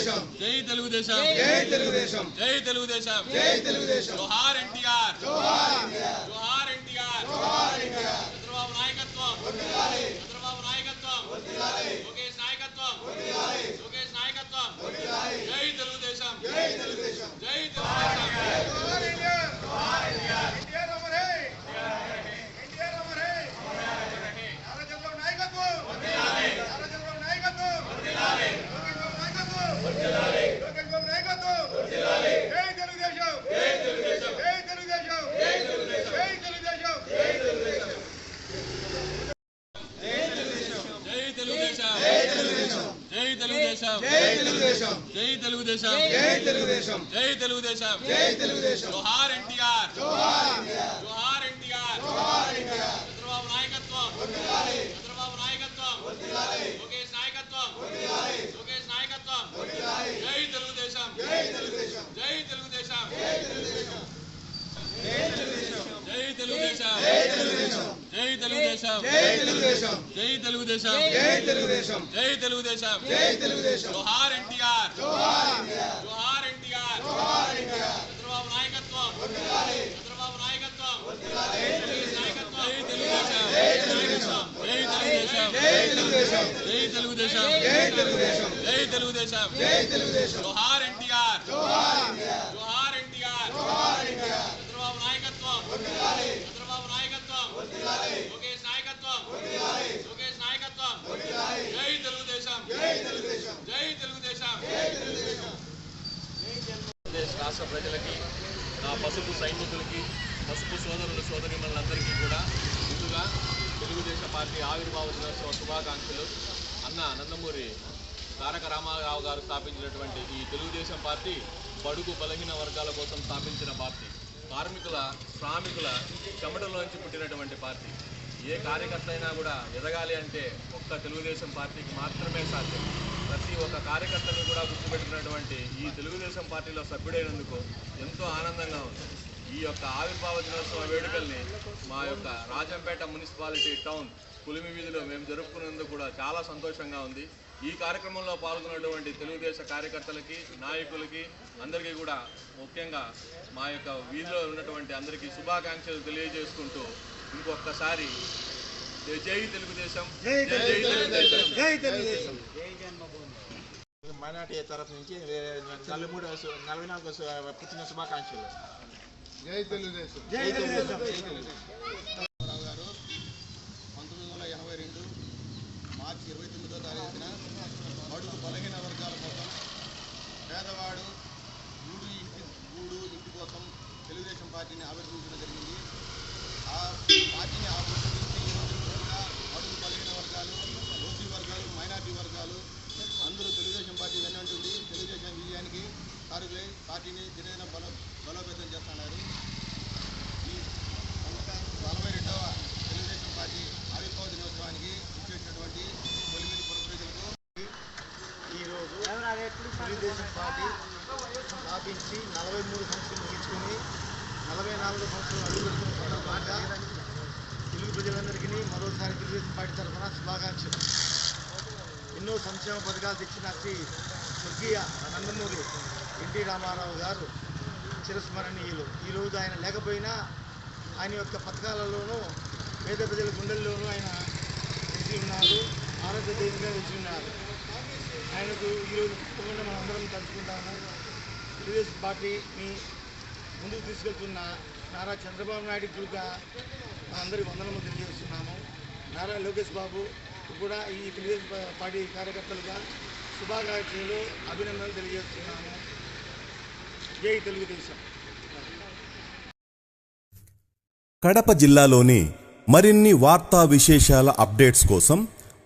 తెలుగుదేశం జై తెలుగుదేశం జై తెలుగుదేశం జై తెలుగుదేశం జై తెలుగుదేశం జై తెలుగుదేశం జోహార్ ఎన్టీఆర్ జోహార్ ఇండియా జోహార్ ఎన్టీఆర్ జోహార్ ఇండియా తెలుగుదేశం జై తెలుగుదేశం జై తెలుగుదేశం జై తెలుగుదేశం జై తెలుగుదేశం జోహార్ ఎన్టీఆర్ జోహార్ ఇండియా జోహార్ ఎన్టీఆర్ జోహార్ ఇండియా చంద్రబాబు నాయకత్వం చంద్రబాబు నాయకత్వం లోకేష్ నాయకత్వం లోకేష్ నాయకత్వం జై తెలుగుదేశం జై తెలుగుదేశం జై తెలుగుదేశం జై తెలుగుదేశం జై తెలుగుదేశం జై తెలుగుదేశం జై తెలుగుదేశం జై తెలుగుదేశం జై తెలుగుదేశం జై తెలుగుదేశం జై తెలుగుదేశం జై తెలుగుదేశం జోహార్ ఎన్టీఆర్ జోహార్ ఇండియా జోహార్ ఎన్టీఆర్ జోహార్ ఇండియా చంద్రబాబు నాయకత్వం చంద్రబాబు నాయకత్వం లోకేష్ నాయకత్వం జై తెలుగుదేశం జై తెలుగుదేశం జై తెలుగుదేశం జై తెలుగుదేశం జై తెలుగుదేశం జై తెలుగుదేశం జై తెలుగుదేశం జోహార్ ఎన్టీఆర్ జోహార్ ఇండియా జోహార్ ఎన్టీఆర్ జోహార్ ఇండియా చంద్రబాబు నాయకత్వం చంద్రబాబు నాయకత్వం లోకేష్ నాయకత్వం లోకేష్ నాయకత్వం జై తెలుగుదేశం జై తెలుగుదేశం జై తెలుగుదేశం జై తెలుగుదేశం ఆంధ్రప్రదేశ్ రాష్ట్ర ప్రజలకి నా పసుపు సైనికులకి పసుపు సోదరులు సోదరిమణులందరికీ కూడా ముందుగా తెలుగుదేశం పార్టీ ఆవిర్భావ దినోత్సవ శుభాకాంక్షలు. అన్న నందమూరి తారక రామారావు గారు స్థాపించినటువంటి ఈ తెలుగుదేశం పార్టీ బడుగు బలహీన వర్గాల కోసం స్థాపించిన పార్టీ. కార్మికుల శ్రామికుల చెమటలోంచి పుట్టినటువంటి పార్టీ. ఏ కార్యకర్త అయినా కూడా ఎదగాలి అంటే ఒక్క తెలుగుదేశం పార్టీకి మాత్రమే సాధ్యం. ప్రతి ఒక్క కార్యకర్తను కూడా గుర్తుపెట్టినటువంటి ఈ తెలుగుదేశం పార్టీలో సభ్యుడైనందుకు ఎంతో ఆనందంగా ఉంది. ఈ యొక్క ఆవిర్భావ దినోత్సవ వేడుకల్ని మా యొక్క రాజంపేట మున్సిపాలిటీ టౌన్ పులిమి వీధిలో మేము జరుపుకున్నందుకు కూడా చాలా సంతోషంగా ఉంది. ఈ కార్యక్రమంలో పాల్గొన్నటువంటి తెలుగుదేశ కార్యకర్తలకి నాయకులకి అందరికీ కూడా ముఖ్యంగా మా యొక్క వీధిలో ఉన్నటువంటి అందరికీ శుభాకాంక్షలు తెలియజేసుకుంటూ ఇంకొకసారి జై జై తెలుగుదేశం. జై జై తెలుగుదేశం. జై మైనార్టీ తరఫు నుంచి నలభై మూడు నలభై నాలుగు పుట్టిన శుభాకాంక్షలు. జై తెలుగుదేశం. జై తెలుగుదేశం. రావు గారు పంతొమ్మిది వందల ఎనభై రెండు మార్చి ఇరవై తొమ్మిదో తారీఖున బడుగు బలహీన వర్గాల కోసం పేదవాడు గూడు ఇంటి గూడు ఇంటి కోసం తెలుగుదేశం పార్టీని ఆవిర్భించడం జరిగింది. ఆ పార్టీని ఆవిర్భించి ఈ రోజు కూడా బడుగు బలహీన వర్గాలు ఓసీ వర్గాలు మైనార్టీ వర్గాలు అందరూ తెలుగుదేశం పార్టీ వెన్నంటుంది తెలుగుదేశం విజయానికి కారులై పార్టీని దినదిన బల బలోపేతం చేస్తున్నారు ఈ నలభై రెండవ తెలుగుదేశం పార్టీ ఆవిర్భావ దినోత్సవానికి ఇచ్చేటటువంటి తొలిమిది పుర ప్రజలకు ఈరోజు తెలుగుదేశం పార్టీ స్థాపించి నలభై మూడు సంవత్సరాలు ముగించుకుని నలభై నాలుగు సంవత్సరాలు అడుగుతున్న సందర్భంగా తెలుగు ప్రజలందరికీ మరోసారి తెలుగుదేశం పార్టీ తరఫున శుభాకాంక్షలు. ఎన్నో సంక్షేమ పథకాలు తెచ్చిన శ్రీ స్వర్గీయ నందమూరి ఎన్టీ రామారావు గారు చిరస్మరణీయులు. ఈరోజు ఆయన లేకపోయినా ఆయన యొక్క పథకాలలోనూ పేద ప్రజల గుండెల్లోనూ ఆయన నిలిచి ఉన్నారు ఆరోగ్య దేశంగా నిలిచి ఉన్నారు. ఆయనకు ఈరోజు తప్పకుండా మనం అందరం తలుచుకుంటాము. తెలుగుదేశం పార్టీని ముందుకు తీసుకెళ్తున్న నారా చంద్రబాబు నాయుడు గురుగా అందరి వందనము తెలియజేస్తున్నాము. నారా లోకేష్ బాబు కూడా ఈ తెలుగుదేశం పార్టీ కార్యకర్తలుగా శుభాకాంక్షలు అభినందనలు తెలియజేస్తున్నాము. జై తెలుగుదేశం. కడప జిల్లాలోని మరిన్ని వార్తా విశేషాల అప్డేట్స్ కోసం